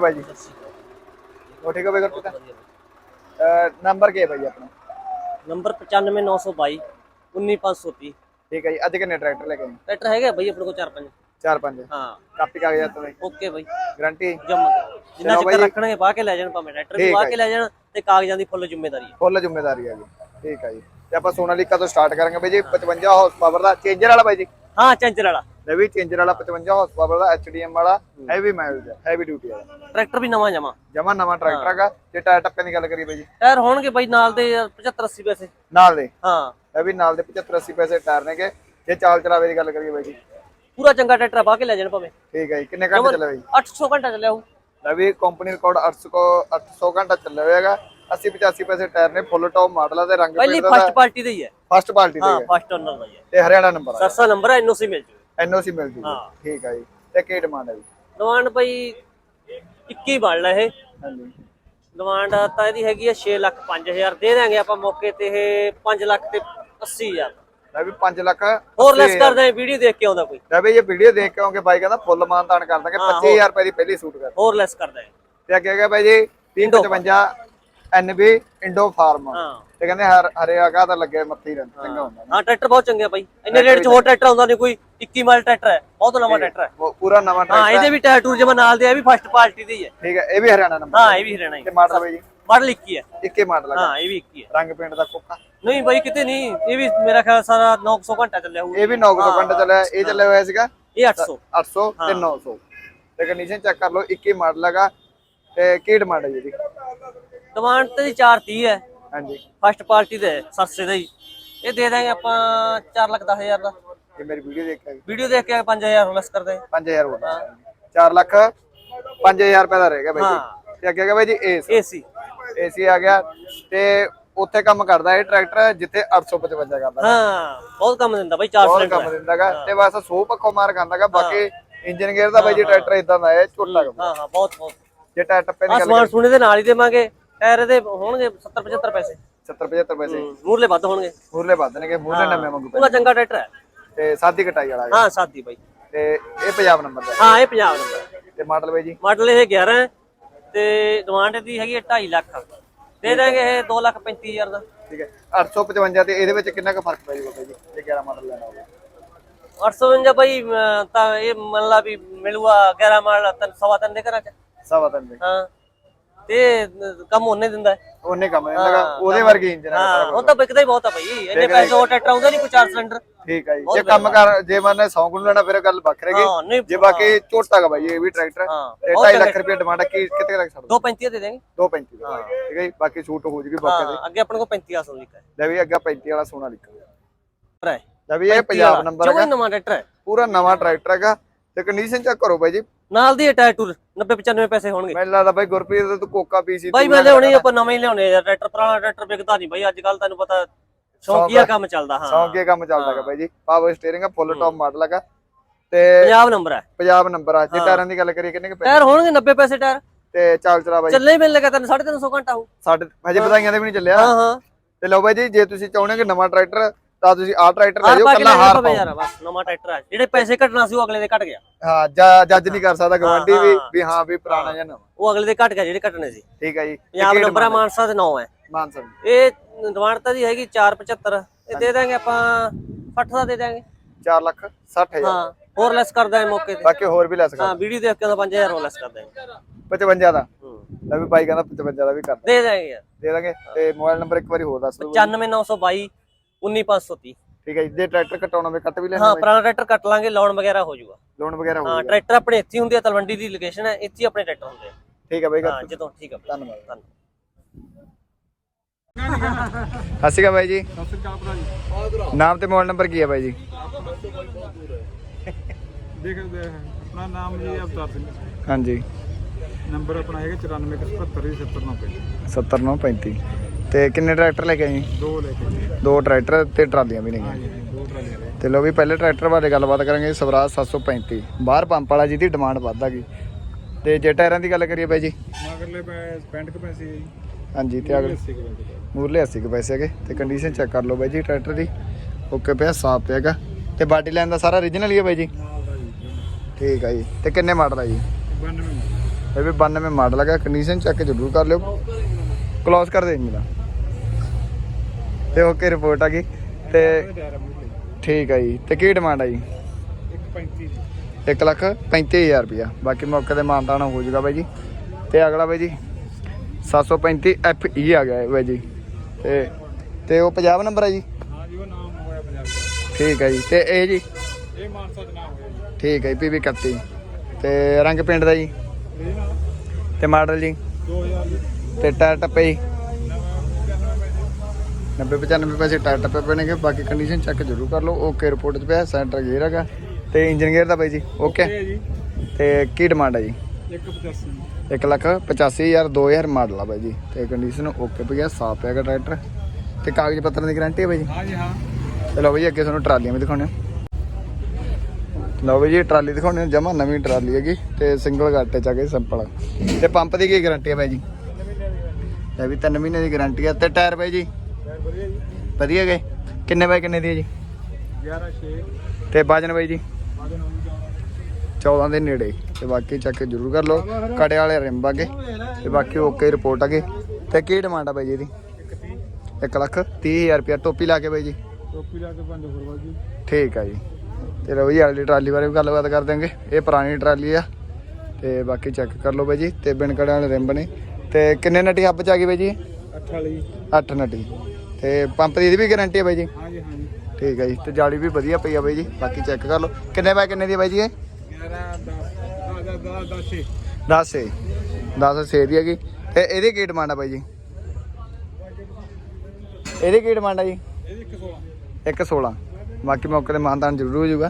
ਭਾਈ ਜੀ ਉਹ ਠੀਕ ਹੋ ਬੇਗਰ ਪੁੱਤ? ਨੰਬਰ ਕੀ ਹੈ ਭਾਈ ਆਪਣਾ? ਨੰਬਰ 95922 19530 ਠੀਕ ਹੈ ਜੀ ਅੱਜ ਕਿੰਨੇ ਟਰੈਕਟਰ ਲੈ ਕੇ ਆਏ? ਟਰੈਕਟਰ ਹੈਗਾ ਬਈ ਆਪਣੇ ਕੋਲ ਚਾਰ ਪੰਜ। ਚਾਰ ਪੰਜ? ਹਾਂ। ਕਾਪੀ ਕਾਗਜ਼ਾਤ ਤੋਂ ਓਕੇ ਬਈ। ਗਾਰੰਟੀ? ਜਮ। ਜਿੰਨਾ ਚਿਰ। ਰੱਖਣਗੇ ਬਾਹ ਕੇ ਲੈ ਜਾਣ ਭਾਵੇਂ ਟਰੈਕਟਰ ਵੀ ਬਾਹ ਹੈ ਕੇ ਲੈ ਜਾਣ ਤੇ ਕਾਗਜ਼ਾਂ ਦੀ ਫੁੱਲ ਜ਼ਿੰਮੇਵਾਰੀ ਹੈ। ਫੁੱਲ ਜ਼ਿੰਮੇਵਾਰੀ ਹੈ ਜੀ। ਠੀਕ ਹੈ ਜੀ। ਤੇ ਆਪਾਂ ਸੋਨਾਲੀਕਾ ਤੋਂ ਸਟਾਰਟ ਕਰਾਂਗੇ ਬਾਈ ਜੀ 55 ਹਾਰਸ ਪਾਵਰ ਦਾ ਚੇਂਜਰ ਵਾਲਾ ਬਾਈ ਜੀ। ਹਾਂ ਚੈਂਚਰ ਵਾਲਾ। ਇਹ ਵੀ ਚੇਂਜਰ ਵਾਲਾ 55 ਹਾਰਸ ਪਾਵਰ ਦਾ ਐਚਡੀਐਮ ਵਾਲਾ ਹੈਵੀ ਮਾਈਲਜ ਹੈਵੀ ਡਿਊਟੀ ਵਾਲਾ ਟਰੈਕਟਰ ਵੀ ਨਵਾਂ ਜਮਾ। ਜਮਾ ਨਵਾਂ ਟਰੈਕਟਰ ਹੈਗਾ। ਜੇ ਟਾਇਰ ਟੱਪੇ ਦੀ ਗੱਲ ਕਰੀਏ ਬਾਈ ਜੀ। ਟਾਇਰ ਹੋਣਗੇ ਬਈ ਨਾਲ ਦੇ 75 80 ਪੈਸੇ। ਨਾਲ ਦੇ? ਹਾਂ। ਇਹ ਵੀ ਨਾਲ ਦੇ 75 80 ਪੈਸੇ ਟਾਇਰ ਨੇਗੇ। ਜੇ ਚਾਲ ਚਲਾਵੇ ਦੀ ਗੱਲ ਕਰੀਏ ਬਾਈ ਜੀ। ਪੂਰਾ ਚੰਗਾ ਟਰੈਕਟਰ ਕੇ ਲੈ ਜਾਣ ਭਾਵੇਂ। ਠੀਕ ਹੈ ਜੀ। ਕਿੰਨੇ ਘੰਟੇ ਚੱਲੇ ਬਾਈ 800 ਘੰਟਾ ਚੱਲਿਆ ਉਹ। ਵੀ ਕੰਪਨੀ ਰਿਕਾਰਡ 800 ਕੋ 800 ਘੰਟਾ ਚੱਲਿਆ ਹੋਇਆਗਾ 80 85 ਪੈਸੇ ਟਾਇਰ ਨੇ ਫੁੱਲ ਟੌਪ ਮਾਡਲ ਆ ਤੇ ਰੰਗ ਪਹਿਲੀ ਦਾ ਫਸਟ ਪਾਰਟੀ ਦਾ ਹੀ ਹੈ। ਫਸਟ ਪਾਰਟੀ ਹਾਂ ਦੇ ਫਸਟ ਓਨਰ ਦਾ ਹੀ ਹੈ। ਤੇ ਹਰਿਆਣਾ ਨੰਬਰ ਆ ਸਰਸਾ ਨੰਬਰ ਹੈ ਐਨਓਸੀ ਮਿਲ ਜੂ। ਐਨਓਸੀ ਮਿਲ ਜੂਗੀ ਹਾਂ। ਠੀਕ ਹੈ ਜੀ। ਤੇ ਕੀ ਡਿਮਾਂਡ ਹੈ ਜੀ? ਡਿਮਾਂਡ ਬਈ 21 ਬਣ ਲੈ ਇਹ। ਹਾਂਜੀ। ਡਿਮਾਂਡ ਤਾਂ ਇਹਦੀ ਹੈਗੀ ਹੈ 6 ਲੱਖ 5000 ਦੇ ਦਾਂਗੇ ਆਪਾਂ ਮੌਕੇ ਤੇ ਇਹ 5 ਲੱਖ ਤੇ 80000 ਮੈਂ ਵੀ 5 ਲੱਖ ਹੋਰ ਲੈਸ ਕਰ ਦਾਂਗੇ ਵੀਡੀਓ ਦੇਖ ਕੇ ਆਉਂਦਾ ਕੋਈ। ਲੈ ਵੀ ਇਹ ਵੀਡੀਓ ਦੇਖ ਕੇ ਆਉਂਗੇ ਬਾਈ ਕਹਿੰਦਾ ਫੁੱਲ ਮਾਨਤਾਨ ਕਰ ਦਾਂਗੇ 25000 ਰੁਪਏ ਦੀ ਪਹਿਲੀ ਸੂਟ ਕਰ। ਹੋਰ ਲੈਸ ਕਰ ਦਾਂਗੇ ਤੇ ਅੱਗੇ ਹੈਗਾ ਬਾਈ ਜੀ 355 ਐਨਬੀ ਇੰਡੋ ਫਾਰਮ। ਹਾਂ। ਤੇ ਕਹਿੰਦੇ ਹਰ ਹਰੇ ਆਗਾ ਤਾਂ ਲੱਗੇ ਮੱਥੀ ਰੰਗ ਚੰਗਾ ਹੁੰਦਾ। ਹਾਂ ਟਰੈਕਟਰ ਬਹੁਤ ਚੰਗੇ ਆ ਬਾਈ। ਇੰਨੇ ਰੇਟ 'ਚ ਹੋਰ ਟਰੈਕਟਰ ਆਉਂਦਾ ਨਹੀਂ ਕੋਈ 21 ਮਾਡਲ ਟਰੈਕਟਰ ਹੈ ਬਹੁਤ ਨਵਾਂ ਟਰੈਕਟਰ ਹੈ। ਉਹ ਪੂਰਾ ਨਵਾਂ ਹਾਂ ਟਰੈਕਟਰ ਇਹਦੇ ਵੀ ਟਾਇਰ ਟੂਰ ਜਮਾ ਨਾਲ ਦੇ ਆ ਵੀ ਫਸਟ ਪਾਰਟੀ ਦੇ ਹੀ। ਹੈ ਠੀਕ ਹੈ ਇਹ ਵੀ ਹਰਿਆਣਾ ਨੰਬਰ ਹਾਂ ਇਹ ਵੀ ਹਰਿਆਣਾ ਹੀ ਤੇ ਮਾਡਲ ਬਾਈ ਜੀ? ਮਾਡਲ 21 ਹੈ। ਇੱਕੇ ਮਾਡਲ ਹੈਗਾ ਹਾਂ ਇਹ ਵੀ 21 ਹੈ। ਰੰਗ ਪੇਂਟ ਦਾ ਕੋਕਾ। ਨਹੀਂ ਬਾਈ ਕਿਤੇ ਨਹੀਂ ਇਹ ਵੀ ਮੇਰਾ ਖਿਆਲ ਸਾਰਾ 900 ਘੰਟਾ ਚੱਲਿਆ ਹੋਊ ਇਹ ਵੀ 900 ਘੰਟਾ ਚੱਲਿਆ ਇਹ ਚੱਲਿਆ ਹੋਇਆ ਸੀਗਾ? ਇਹ 800 800 ਤੇ 900 ਤੇ ਕੰਡੀਸ਼ਨ ਚੈੱਕ ਕਰ ਲਓ 21 ਮਾਡਲ ਹੈਗਾ। ਤੇ ਕੀ ਡਿਮਾਂਡ ਹੈ ਜੀ। ਡਿਮਾਂਡ ਤੇ ਦੀ 430 ਹੈ। ਹਾਂਜੀ। ਫਸਟ ਪਾਰਟੀ ਦੇ ਸਸਤੇ ਦਾ ਇਹ ਦੇ ਦਾਂਗੇ ਆਪਾਂ 4 ਲੱਖ 10000 ਦਾ। ਇਹ ਮੇਰੀ ਵੀਡੀਓ ਦੇਖ ਕੇ ਵੀਡੀਓ ਦੇਖ ਕੇ 5000 ਲੈਸ ਕਰ ਦਾਂਗੇ। 5000 ਹੋਣਾ 4 ਲੱਖ 5000 ਰੁਪਏ ਦਾ ਰਹੇਗਾ ਬਾਈ। ਜੀ। ਤੇ ਅੱਗੇ ਹੈਗਾ ਬਾਈ ਜੀ ਏਸ ਏਸੀ ਏਸੀ ਆ ਗਿਆ। ਤੇ ਉੱਥੇ ਕੰਮ ਕਰਦਾ ਇਹ ਟਰੈਕਟਰ ਜਿੱਥੇ 855 ਕਰਦਾ। ਹਾਂ ਬਹੁਤ ਕੰਮ ਦਿੰਦਾ ਬਾਈ 4 ਬਹੁਤ ਸਿਲੰਡਰ ਕੰਮ ਦਿੰਦਾਗਾ ਤੇ ਬਸ ਸੋ ਪੱਖੋਂ ਮਾਰ ਖਾਂਦਾਗਾ ਬਾਕੀ ਇੰਜਨ ਗੇਅਰ ਦਾ ਬਾਈ ਜੀ ਟਰੈਕਟਰ ਇਦਾਂ ਦਾ ਹੈ ਝੋਟਾ ਕੰਮ। ਹਾਂ ਹਾਂ ਬਹੁਤ ਬਹੁਤ। ਜੇ ਟਾਇਰ ਟੱਪੇ ਦੀ ਗੱਲ ਸਮਾਨ ਸੁਣੇ ਦੇ ਨਾਲ ਹੀ ਦੇਵਾਂਗੇ ਟਾਇਰ ਇਹਦੇ ਹੋਣਗੇ 70 75 ਪੈਸੇ। 70 75 ਪੈਸੇ ਮੂਰਲੇ ਵੱਧ ਹੋਣਗੇ। ਮੂਰਲੇ ਵੱਧਣਗੇ ਮੂਰਲੇ ਨਵੇਂ ਵਾਂਗੂ ਪੂਰਾ ਚੰਗਾ ਟਰੈਕਟਰ ਹੈ। ਤੇ ਸਾਦੀ ਕਟਾਈ ਵਾਲਾ ਹੈ। ਸਾਦੀ ਬਾਈ। ਤੇ ਇਹ ਪੰਜਾਬ ਨੰਬਰ ਦਾ ਹੈ। ਇਹ ਪੰਜਾਬ ਨੰਬਰ ਤੇ ਮਾਡਲ ਬਾਈ ਜੀ? ਮਾਡਲ ਇਹ 11 ਹੈ ਤੇ ਡਿਮਾਂਡ ਦੀ ਹੈਗੀ ਹੈ 2.5 ਲੱਖ। ਦੇ ਦਾਂਗੇ ਇਹ 2 ਲੱਖ 35000 ਦਾ। ਠੀਕ ਹੈ। 855 ਤੇ ਇਹਦੇ ਵਿੱਚ ਕਿੰਨਾ ਕੁ ਫ਼ਰਕ ਪੈ ਜਾਊਗਾ ਬਾਈ ਜੀ? ਜੇ 11 ਮਾਡਲ ਲੈਣਾ ਹੋਵੇ। 855 ਬਾਈ ਤਾਂ ਇਹ ਮੰਨ ਲਾ ਵੀ ਮਿਲੂਗਾ 11 ਮਾਡਲ ਤਿੰਨ ਸਵਾ ਤਿੰਨ ਦੇ ਘਰਾਂ ਚ। ਸਵਾ ਤਿੰਨ ਦੇ ਹਾਂ। ਤੇ ਕੰਮ ਉਹਨੇ ਦਿੰਦਾ ਹੈ। ਉਹਨੇ ਕੰਮ ਦਿੰਦਾਗਾ ਉਹਦੇ ਵਰਗੀ ਇੰਜਨ ਹੈ ਹਾਂ ਉਹ ਤਾਂ ਵਿਕਦਾ ਹੀ ਬਹੁਤ ਆ ਭਾਈ। ਇੰਨੇ ਪੈਸੇ ਉਹ ਟਰੈਕਟਰ ਆਉਂਦਾ ਨਹੀਂ ਕੋਈ 4 ਸਿਲੰਡਰ। ਠੀਕ ਹੈ ਜੀ। ਜੇ ਕੰਮ ਕਰ ਜੇ ਮੰਨੇ 100 ਗੁਣ ਲੈਣਾ ਫਿਰ ਗੱਲ ਗਈ ਹਾਂ ਨਹੀਂ ਜੇ ਬਾਕੀ ਝੋਟਾ ਗਾ ਬਾਈ ਇਹ ਵੀ ਟਰੈਕਟਰ ਹਾਂ। ਤੇ 2.5 ਲੱਖ ਰੁਪਏ ਡਿਮਾਂਡ ਕੀ ਕਿਤੇ ਲੱਗ ਸਕਦਾ? 235 ਦੇ ਦੇਂਗੇ 235 ਦਾ। ਠੀਕ ਹੈ ਜੀ ਬਾਕੀ ਛੂਟ ਹੋ ਜੂਗੀ ਬਾਕੀ ਹਾਂ ਅੱਗੇ ਆਪਣੇ ਕੋਲ 35 ਆ ਸੌ ਲਿਖਾ ਹੈ। ਲੈ ਵੀ ਅੱਗਾ 35 ਵਾਲਾ ਸੋਨਾ ਲਿਖੋ ਹੈ। ਲੈ ਵੀ ਇਹ ਪੰਜਾਬ ਨੰਬਰ ਹੈਗਾ। ਨਵਾਂ ਟਰੈਕਟਰ ਹੈ। ਪੂਰਾ ਨਵਾਂ ਟਰੈਕਟਰ ਹੈਗਾ। ਤੇ ਕੰਡੀਸ਼ਨ ਚੈੱਕ ਕਰੋ ਬਾਈ ਜੀ। ਨਾਲ ਦੀ ਟਾਇਰ ਟੂਰ 90 95 ਪੈਸੇ ਹੋਣਗੇ। ਮੈਨੂੰ ਲੱਗਦਾ ਬਾਈ ਗੁਰਪ੍ਰੀਤ ਦਾ ਤੂੰ ਕੋਕਾ ਪੀਸੀ ਬਾਈ ਮੈਂ ਲਿਆਉਣੇ ਆਪਾਂ ਨਵੇਂ ਹੀ ਲਿਆਉਣੇ ਆ ਟਰੈਕਟਰ ਪੁਰਾਣਾ ਟਰੈਕਟਰ ਵਿਕਦਾ ਨਹੀਂ ਬਾਈ ਅੱਜ ਕੱਲ ਤੈਨੂੰ ਪਤਾ ਸ਼ੌਕੀਆ ਕੰਮ ਚੱਲਦਾ ਹਾਂ। ਸੌਂਕੇ ਕੰਮ ਚੱਲਦਾ ਹੈਗਾ ਬਾਈ ਜੀ। ਪਾਵਰ ਸਟੀਅਰਿੰਗ ਆ ਫੁੱਲ ਟੌਪ ਮਾਡਲ ਹੈਗਾ। ਤੇ ਪੰਜਾਬ ਨੰਬਰ ਹੈ। ਪੰਜਾਬ ਨੰਬਰ ਆ। ਜੇ ਟਾਇਰਾਂ ਦੀ ਗੱਲ ਕਰੀਏ ਕਿੰਨੇ ਕੁ ਪੈਸੇ? ਟਾਇਰ ਹੋਣਗੇ 90 ਪੈਸੇ ਟਾਇਰ। ਤੇ ਚਾਲ ਚਲਾ ਬਾਈ। ਚੱਲੇ ਮੈਨੂੰ ਲੱਗਾ ਤੈਨੂੰ 350 ਘੰਟਾ ਹੋ। ਸਾਡੇ ਹਜੇ ਵਧਾਈਆਂ ਦੇ ਵੀ ਨਹੀਂ ਚੱਲਿਆ। ਹਾਂ ਹਾਂ। ਤੇ ਲਓ ਬਾਈ ਜੀ ਜੇ ਤੁਸੀਂ ਚਾਹੁੰਦੇ ਕਿ ਨਵਾਂ ਟਰੈਕਟਰ ਤਾਂ ਤੁਸੀਂ ਆਹ ਟਰੈਕਟਰ ਲੈ ਹਾਰ ਜਾਓ ਪਾ ਕੇ ਕੱਲਾ ਹਾਰ ਪਾਓ। ਯਾਰ ਬਸ ਨਵਾਂ ਟਰੈਕਟਰ ਹੈ ਜਿਹੜੇ ਪੈਸੇ ਘਟਣਾ ਸੀ ਉਹ ਅਗਲੇ ਦੇ ਘਟ ਗਿਆ। ਹਾਂ ਜ- ਜੱਜ ਨਹੀਂ ਕਰ ਸਕਦਾ ਗਵਾਂਢੀ ਵੀ ਹਾਂ। ਵੀ ਹਾਂ ਵੀ ਪੁਰਾਣਾ ਜਾਂ ਨਵਾਂ। ਉਹ ਅਗਲੇ ਦੇ ਘਟ ਗਿਆ ਜਿਹੜੇ ਘਟਣੇ ਸੀ। ਠੀਕ ਹੈ ਜੀ। ਪੰਜਾਬ ਨੰਬਰ ਆ ਮਾਨਸਾ ਦੇ 9 ਹੈ। ਮਾਨ ਸਾਹਿਬ ਇਹ ਡਿਮਾਂਡ ਦੀ ਹੈਗੀ 475 ਇਹ ਦੇ ਦਾਂਗੇ ਆਪਾਂ 60 ਦਾ ਦੇ ਦਾਂਗੇ। 4 ਲੱਖ 60000 ਹਾਂ ਹੋਰ ਲੈਸ ਕਰ ਦਾਂਗੇ ਮੌਕੇ ਤੇ। ਬਾਕੀ ਹੋਰ ਵੀ ਲੈ ਸਕਦਾ ਹਾਂ ਵੀਡੀਓ ਦੇਖ ਕੇ ਉਹਦਾ 5000 ਹੋਰ ਲੈਸ ਕਰ ਦਾਂਗੇ 55 ਦਾ। ਹੂੰ। ਲੈ ਵੀ ਬਾਈ ਕਹਿੰਦਾ 55 ਦਾ ਵੀ ਕਰ ਦੇ ਦਾਂਗੇ ਯਾਰ। ਦੇ ਦਾਂਗੇ ਤੇ ਮੋਬਾਈਲ ਨੰਬਰ ਇੱਕ ਵਾਰੀ ਹੋਰ ਦੱਸ ਦਿਓ। 95922 19530 ਠੀਕ ਹੈ ਜੀ ਜੇ ਟਰੈਕਟਰ ਕਟਾਉਣਾ ਹੋਵੇ ਕੱਟ ਵੀ ਲੈਣਾ ਹਾਂ ਪੁਰਾਣਾ ਟਰੈਕਟਰ ਕੱਟ ਲਾਂਗੇ ਲੋਨ ਵਗੈਰਾ ਹੋ ਜਾਊਗਾ। ਲੋਨ ਵਗੈਰਾ ਹਾਂ ਹੋਊਗਾ ਟਰੈਕਟਰ ਆਪਣੇ ਇੱਥੇ ਹੀ ਹੁੰਦੇ ਆ ਤਲਵੰਡੀ ਦੀ ਲੋਕੇਸ਼ਨ ਹੈ ਇੱਥੇ ਹੀ ਆਪਣੇ ਟਰੈਕਟਰ ਹੁੰਦੇ ਆ। ਠੀਕ ਹੈ ਬਾਈ ਹਾਂ ਜਦੋਂ ਠੀਕ ਆ ਬਾਈ। ਧੰਨਵਾਦ। ਧੰਨਵਾਦ। ਸਤਿ ਸ਼੍ਰੀ ਅਕਾਲ ਬਾਈ ਜੀ। ਸਤਿ ਸ੍ਰੀ ਅਕਾਲ ਭਰਾ ਜੀ ਨਾਮ ਤੇ ਮੋਬਾਈਲ ਨੰਬਰ ਕੀ ਹੈ ਬਾਈ ਜੀ? ਦੇਖ ਦੇ- ਆਪਣਾ ਨਾਮ ਜੀ ਅਵਤਾਰ ਸਿੰਘ। ਹਾਂਜੀ। ਨੰਬਰ ਆਪਣਾ ਹੈਗਾ 94177009 70935 ਤੇ ਕਿੰਨੇ ਟਰੈਕਟਰ ਲੈ ਕੇ ਆਏ? ਜੀ ਦੋ ਲੈ ਕੇ ਜੀ ਦੋ ਟਰੈਕਟਰ ਤੇ ਟਰਾਲੀਆਂ ਵੀ ਨੇ ਹਾਂਜੀ ਦੋ ਟਰਾਲੀਆਂ ਲੈ ਤੇ ਲੋ ਵੀ ਪਹਿਲੇ ਟਰੈਕਟਰ ਬਾਰੇ ਗੱਲਬਾਤ ਕਰਾਂਗੇ ਸਵਰਾਜ 735 ਬਾਹਰ ਪੰਪ ਵਾਲਾ ਜਿਹਦੀ ਡਿਮਾਂਡ ਵੱਧ ਹੈਗੀ ਤੇ ਜੇ ਟਾਇਰਾਂ ਦੀ ਗੱਲ ਕਰੀਏ ਬਾਈ ਜੀ? ਮਗਰਲੇ ਪੈ 65 ਕੁ ਪੈਸੇ ਜੀ। ਹਾਂਜੀ ਤੇ ਅਗਲੇ 80 ਕੁ ਪੈਸੇ ਮੂਰਲੇ 80 ਕੁ ਪੈਸੇ ਹੈਗੇ ਤੇ ਕੰਡੀਸ਼ਨ ਚੈੱਕ ਕਰ ਲਓ ਬਾਈ ਜੀ ਟਰੈਕਟਰ ਦੀ। ਓਕੇ ਪਿਆ ਸਾਫ਼ ਪਿਆਗਾ ਤੇ ਬਾਡੀ ਲਾਈਨ ਦਾ ਸਾਰਾ origignal ਹੀ ਹੈ ਬਾਈ ਜੀ? ਨਾਲ ਦਾ ਜੀ ਠੀਕ ਹੈ ਜੀ। ਤੇ ਕਿੰਨੇ ਮਾਡਲ ਹੈ ਜੀ? 92 ਇਹ ਵੀ 92 ਮਾਡਲ ਹੈਗਾ ਕੰਡੀਸ਼ਨ ਚੈੱਕ ਜ਼ਰੂਰ ਕਰ ਲਿਓ। ਕਲੋਜ਼ ਕਰ ਦੇ ਮੇਰਾ ਤੇ ਓਕੇ ਰਿਪੋਰਟ ਆ ਗਈ? ਤੇ ਠੀਕ ਆ ਜੀ। ਤੇ ਕੀ ਡਿਮਾਂਡ ਆ ਜੀ? 135 ਜੀ 1 ਲੱਖ 35000 ਰੁਪਇਆ। ਬਾਕੀ ਮੌਕੇ ਤੇ ਮਾਨਤਾਨਾ ਹੋ ਜਾਊਗਾ ਬਾਈ ਜੀ। ਤੇ ਅਗਲਾ ਬਾਈ ਜੀ 735 FE ਆ ਗਿਆ ਬਾਈ ਜੀ। ਤੇ ਤੇ ਉਹ 50 ਨੰਬਰ ਆ ਜੀ? ਹਾਂ ਜੀ ਉਹ ਨਾਮ ਹੋਇਆ ਪੰਜਾਬ ਦਾ ਠੀਕ ਹੈ ਜੀ। ਤੇ ਇਹ ਜੀ? ਇਹ ਮਾਨਸਾ ਦਾ ਨਾਮ ਹੋਇਆ ਠੀਕ ਹੈ ਪੀਵੀ 31 ਤੇ ਰੰਗ ਪਿੰਡ ਦਾ ਜੀ? ਤੇ ਮਾਡਲ ਜੀ? 2000 ਜੀ ਤੇ ਟਾਇਰ ਟੱਪੇ ਜੀ? ਨਵਾਂ 95 90 95 ਪੈਸੇ ਟਾਇਰ ਟੱਪੇ ਪੈਣਗੇ ਬਾਕੀ ਕੰਡੀਸ਼ਨ ਚੈੱਕ ਜ਼ਰੂਰ ਕਰ ਲਓ। ਓਕੇ ਰਿਪੋਰਟ 'ਚ ਪਿਆ ਸੈਂਟਰ ਗੇਅਰ ਹੈਗਾ। ਤੇ ਇੰਜਨ ਗੇਅਰ ਦਾ ਬਾਈ ਜੀ ਓਕੇ? ਤੇ ਕੀ ਡਿਮਾਂਡ ਹੈ ਜੀ? 185 1 ਲੱਖ 85000 2000 ਮਾਡਲ ਆ ਬਾਈ ਜੀ। ਤੇ ਕੰਡੀਸ਼ਨ ਓਕੇ ਪਿਆ ਸਾਫ਼ ਹੈਗਾ ਟਰੈਕਟਰ। ਤੇ ਕਾਗਜ਼ ਪੱਤਰਾਂ ਦੀ ਗਾਰੰਟੀ ਹੈ ਬਾਈ ਜੀ? ਹਾਂ ਜੀ ਹਾਂ। ਚਲੋ ਬਾਈ ਅੱਗੇ ਤੁਹਾਨੂੰ ਟਰਾਲੀਆਂ ਵੀ ਦਿਖਾਉਣੇ ਲਓ ਬਾਈ ਜੀ ਟਰਾਲੀ ਦਿਖਾਉਣੇ ਜਮਾ ਨਵੀਂ ਟਰਾਲੀ ਹੈਗੀ ਤੇ ਸਿੰਗਲ ਗੱਟੇ ਚ ਆ ਗਈ ਸਿੰਪਲ ਤੇ ਪੰਪ ਦੀ ਕੀ ਗਾਰੰਟੀ ਹੈ ਬਾਈ ਜੀ? ਇਹ ਵੀ 3 ਮਹੀਨੇ ਦੀ ਗਾਰੰਟੀ ਹੈ ਤੇ ਟਾਇਰ ਬਾਈ ਜੀ? ਵਧੀਆ ਜੀ। ਵਧੀਆ ਗਏ ਕਿੰਨੇ ਬਾਈ ਕਿੰਨੇ ਦੀ ਹੈ ਜੀ? 11 6 ਤੇ ਬਾਜਨ ਬਾਈ ਜੀ? ਆਦੇ 14 ਦੇ ਨੇੜੇ। ਤੇ ਬਾਕੀ ਚੈੱਕ ਜ਼ਰੂਰ ਕਰ ਲਓ। ਕੜੇ ਵਾਲੇ ਰਿੰਬ ਆਗੇ ਤੇ ਬਾਕੀ ਓਕੇ ਰਿਪੋਰਟ ਆਗੇ ਤੇ ਕੀ ਡਿਮਾਂਡ ਆ ਬਾਈ ਜੀ ਇਹਦੀ? 1 ਲੱਖ 30000 ਰੁਪਇਆ ਟੋਪੀ ਲਾ ਕੇ ਬਾਈ ਜੀ। ਟੋਪੀ ਲਾ ਕੇ ਪੰਜ ਹੋਰ ਬਾਜੀ ਠੀਕ ਆ ਜੀ। ਤੇ ਰੋ ਜੀ, ਅਗਲੀ ਟਰਾਲੀ ਬਾਰੇ ਵੀ ਗੱਲਬਾਤ ਕਰ ਦਾਂਗੇ ਇਹ ਪੁਰਾਣੀ ਟਰਾਲੀ ਆ। ਤੇ ਬਾਕੀ ਚੈੱਕ ਕਰ ਲਓ ਬਾਈ ਜੀ। ਤੇ ਬਿਨ ਕੜਿਆਂ ਵਾਲੇ ਰਿੰਬ ਨੇ। ਤੇ ਕਿੰਨੇ ਨਟੀ ਹੱਬ ਚ ਆ ਗਈ ਬਾਈ ਜੀ? 8 ਵਾਲੀ 8 ਨਟੀ ਤੇ ਪੰਪ ਦੀ ਇਹਦੀ ਵੀ ਗਾਰੰਟੀ ਹੈ ਬਾਈ ਜੀ? ਹਾਂ ਜੀ ਹਾਂ ਜੀ ਠੀਕ ਹੈ ਜੀ ਤੇ ਜਾਲੀ ਵੀ ਵਧੀਆ ਪਈ ਆ ਬਾਈ ਜੀ ਬਾਕੀ ਚੈੱਕ ਕਰ ਲਓ। ਕਿੰਨੇ ਬਾਈ ਕਿੰਨੇ ਦੀ ਆ ਬਾਈ ਜੀ ਇਹ? 11 10 10 10 10 10 ਏ 10 ਸੇ ਦੀ ਹੈਗੀ। ਤੇ ਇਹਦੀ ਕੀ ਡਿਮਾਂਡ ਆ ਬਾਈ ਜੀ? ਇਹਦੀ ਕੀ ਡਿਮਾਂਡ ਆ ਜੀ? ਇਹਦੀ 116 ਇੱਕ 16 ਬਾਕੀ ਮੌਕੇ ਤੇ ਮਾਨਦਾਨ ਜ਼ਰੂਰ ਹੋ ਜਾਊਗਾ।